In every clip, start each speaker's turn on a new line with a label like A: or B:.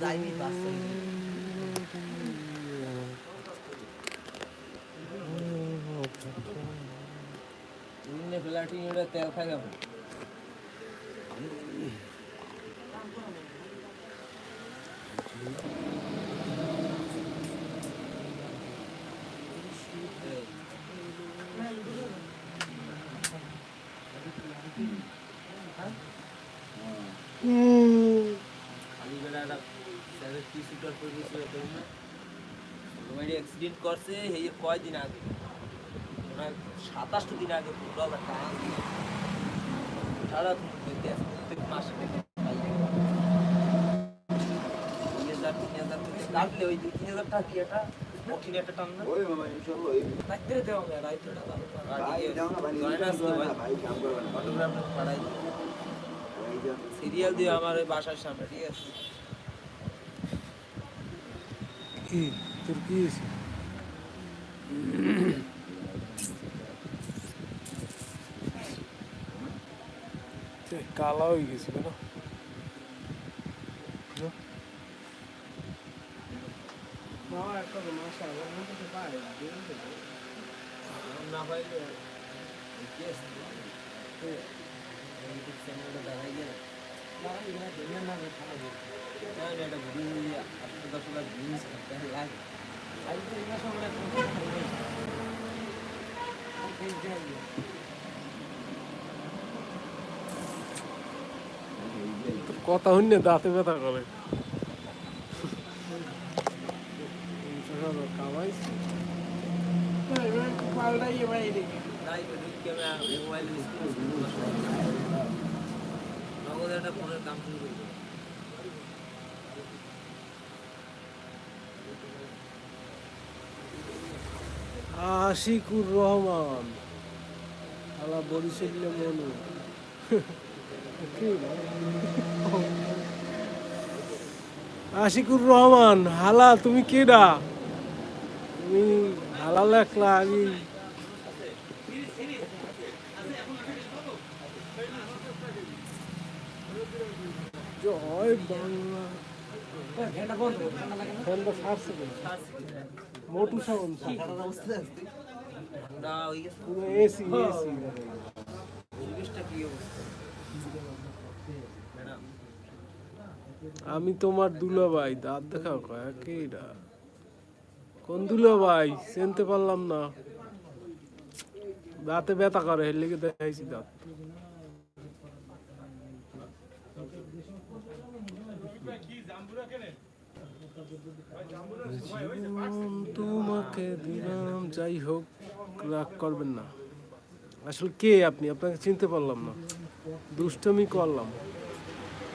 A: যাইবি বাচ্চা ইন্নে ফ্ল্যাটিং এটা তেল খাই যাব রোমাইডি অ্যাক্সিডেন্ট করছে এই কয়দিন আগে? ওনার সাতাশটা দিন আগে পনেরো হাজার টাকা সারা প্রত্যেক মাসে। হাজার তিন হাজার কাটলে ওই তিন হাজার টাকা কি কঠিন একটা টান না? দেওয়া যায় ফটোগ্রাফ সিরিয়াল দিয়ে আমার ওই বাসার সামনে ঠিক আছে?
B: কি তোর কি হয়েছে? সে কালা হয়ে গেছিল না
A: না চ্যানেলটা দেখাই গেলে না
B: কথা হইনে দাঁতে ব্যথা করে।
A: নগদ একটা ফোনের কাম শুরু করি
B: আশিকুর রহমান। আলা বরিশালে মনু? আশিকুর রহমান হালা তুমি কেডা? তুমি হালা লেখলা আগে জয় বাংলা। ছাড়ছে। কেন? মোটু সাউন্ড।
A: ঠান্ডা হয়ে গেছে।
B: এসি এসি
A: পরিবেশটা কি অবস্থা?
B: আমি তোমার দুলাভাই দাঁত দেখাও কয় কেডা কোন দুলাভাই? চিনতে পারলাম না। দাঁতে ব্যথা করে লেগে দেখাইছি দাঁত। তোমাকে দিলাম, যাই হোক, রাগ করবেন না। আসলে কে আপনি? আপনাকে চিনতে পারলাম না। দুষ্টমি করলাম।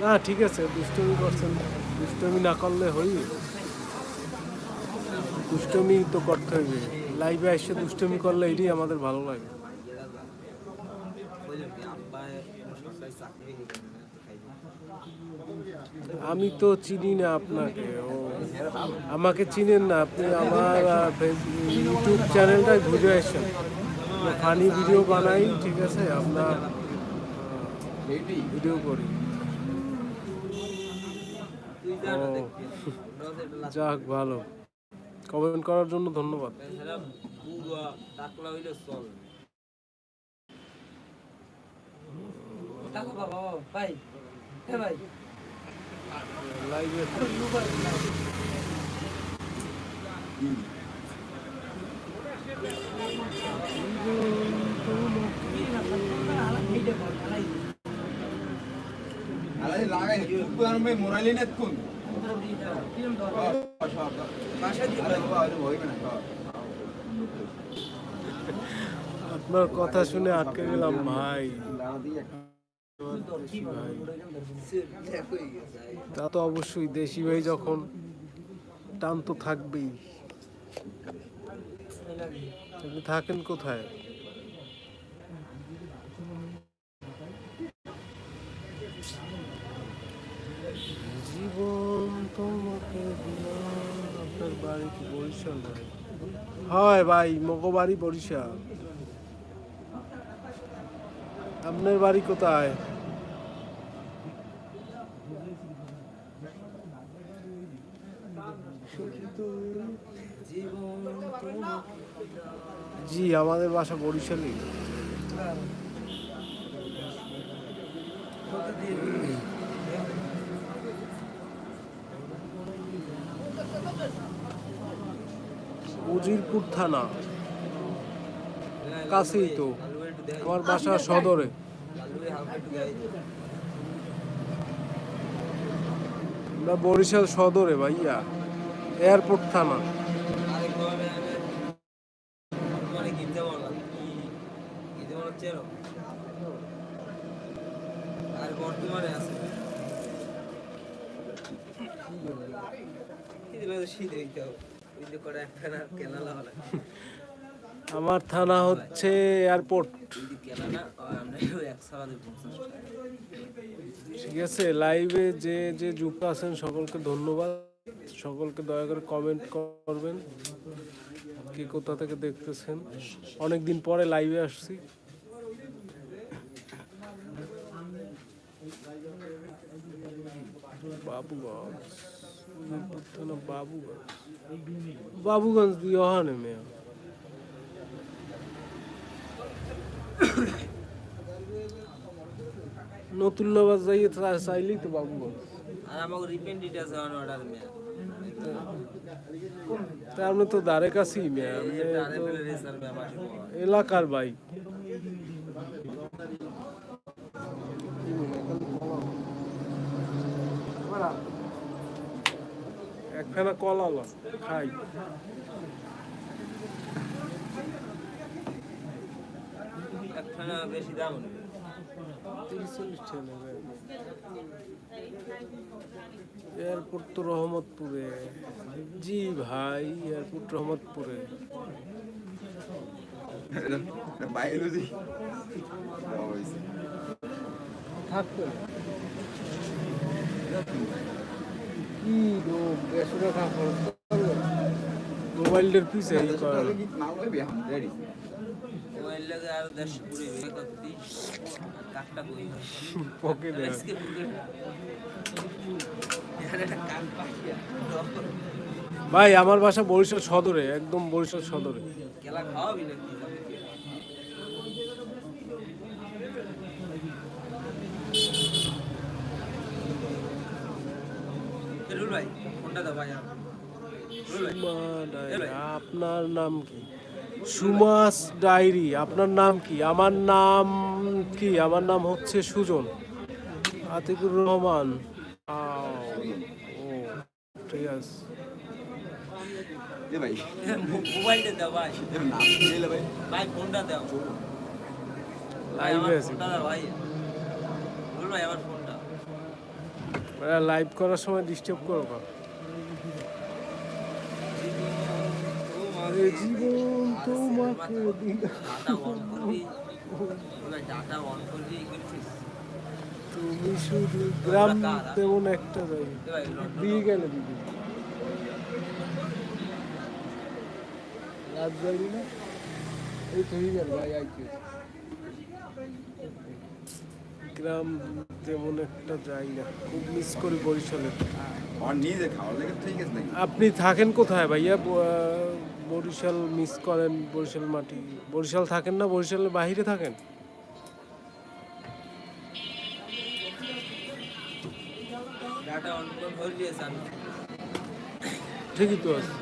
B: না, ঠিক আছে, দুষ্টমি করছেন। দুষ্টমি না করলে হইবে দুষ্টমি তো করতে হইবে। লাইভে এসে দুষ্টমি করলে এটাই আমাদের ভালো লাগে। আমি তো চিনি না আপনাকে, ও আমাকে চিনেন না আপনি আমার ইউটিউব চ্যানেলটায় ঘুরে আসেন ফানি ভিডিও বানাই ঠিক আছে আমরা ভিডিও করি যাক ভালো কমেন্ট করার জন্য ধন্যবাদ
A: হ্যাঁ
B: লাইভে
C: আলাই লাগাই তুই আর মে মোরালি না কোন আরে বাবা আরে হইবে না
B: আপনার কথা শুনে আটকে গেলাম, ভাই। তা তো অবশ্যই দেশি ভাই যখন, টান তো থাকবেই। আপনি থাকেন কোথায়? জীবন তোমাকে দিলাম। আপনার বাড়ি কি বরিশাল ভাই হয় ভাই মগো বাড়ি বরিশাল। আপনার বাড়ি কোথায়? জি, আমাদের বাসা বরিশালে উজিরপুর থানা কাছেই তো। আমার বাসা সদরে। আমরা বরিশাল সদরে ভাইয়া, এয়ারপোর্ট থানা
A: আরেকভাবে আমি মানে গিতে বললাম গিতে বলার চেরো আর বর্তমানে আছে শীতে শীতে দিতে হবে ওই যে করে একখানা কেনালা হলে
B: আমার থানা হচ্ছে এয়ারপোর্ট। ঠিক আছে লাইভে যে যে যুক্ত আছেন সকলকে ধন্যবাদ। সকলকে দয়া করে কমেন্ট করবেন। কে কোথা থেকে দেখতেছেন? অনেক দিন পরে লাইভে আসছি। বাবুগঞ্জ বাবুগঞ্জ বাবুগঞ্জ দিয়ে ওখানে মেয়া। নতুল্লাবাদ যাইয়ে চাইলেই তো বাবুগঞ্জ।
A: আর আমাকে অর্ডার মেয়ে।
B: মানে তো দ্বারে কাছেই মেয়া এলাকার বাইক এক ফেনা কলা ল, খাই।
A: বেশি দাম।
B: এয়ারপোর্ট তো রহমতপুরে। জি ভাই এয়ারপোর্ট রহমতপুরে।
C: বায়োলজি।
B: থাকবে কি লোক দেড়শো টাকা খরচ পিছে ভাই আমার বাসা বরিশাল সদরে একদম বরিশাল সদরে।
A: খাওয়াবি নাকি? ভাই ফোনটা দাও ভাই
B: আপনার নাম কি? সুমাস ডায়েরি আপনার নাম কি? আমার নাম কি? আমার নাম হচ্ছে সুজন। আতিকুর রহমান। ঠিক আছে।
C: ভাই।
A: মোবাইলটা দাও ভাই।
C: এর নাম কি এলে ভাই?
A: ভাই ফোনটা দাও। ভাই
B: লাইভে
A: আমার
B: আছে।
A: ভাই। ভাই আমার
B: লাইভ করার সময় ডিস্টার্ব করো না। আরে জীবন তোমাকে
A: করবি করবি
B: তুমি শুধু গ্রাম তেমন একটা
A: লন্ডন
B: দিয়ে গেলে দিদি রাত না এই গেল ভাই গ্রাম তেমন একটা যাই না খুব মিস করি বরিশালে। আপনি থাকেন কোথায় ভাইয়া? বরিশাল মিস করেন বরিশাল মাটি। বরিশাল থাকেন না? বরিশালের বাইরে থাকেন? ঠিকই তো আছে।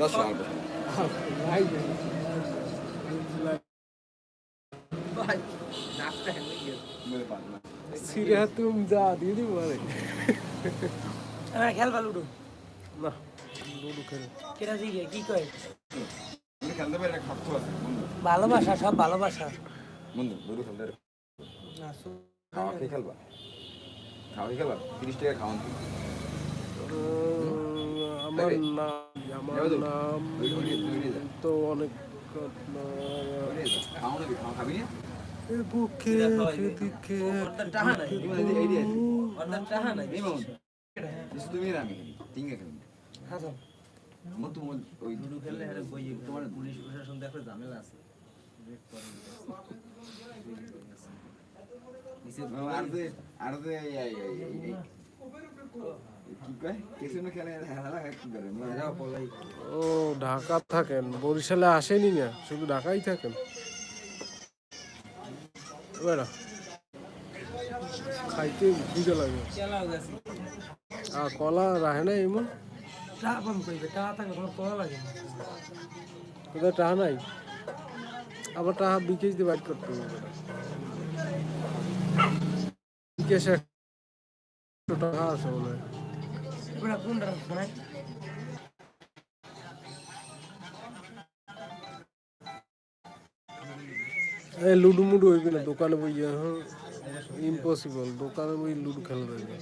C: দশ সাল
B: সিরে হাতে যা
D: হ্যাঁ খেলবা লুডো
B: না লুডু খেলে
D: কেটা শিখে কি কয়
C: তুমি খেলতে পারে আছে
D: ভালোবাসা সব ভালোবাসা
C: বন্ধু লুডো খেলতে
D: না,
C: খাওয়া খেয়ে খেলবা খাওয়া খেলবা তিরিশ টাকা খাওয়ান
B: আমার নাম আমার নাম তো অনেক বুকে দিকে
D: হ্যাঁ
A: হ্যাঁ পুলিশ প্রশাসন দেখলে ঝামেলা আছে।
C: আর যে আর যে
B: ও ঢাকা থাকেন। বরিশালে আসেনি না শুধু ঢাকাই থাকেন। বেড়া খাইতে বুঝে লাগে। আর কলা রাহে না এমন? কোথায় নাই? আবার বিকেশ দিয়ে বাইট করতে হবে। বিকেশে একশো টাকা আছে মনে হয়
D: এবার কোনটা রাখছো
B: এই লুডু মুডু হইবে না দোকানে বই ইম্পসিবল দোকানে বই লুডু খেলা যাবে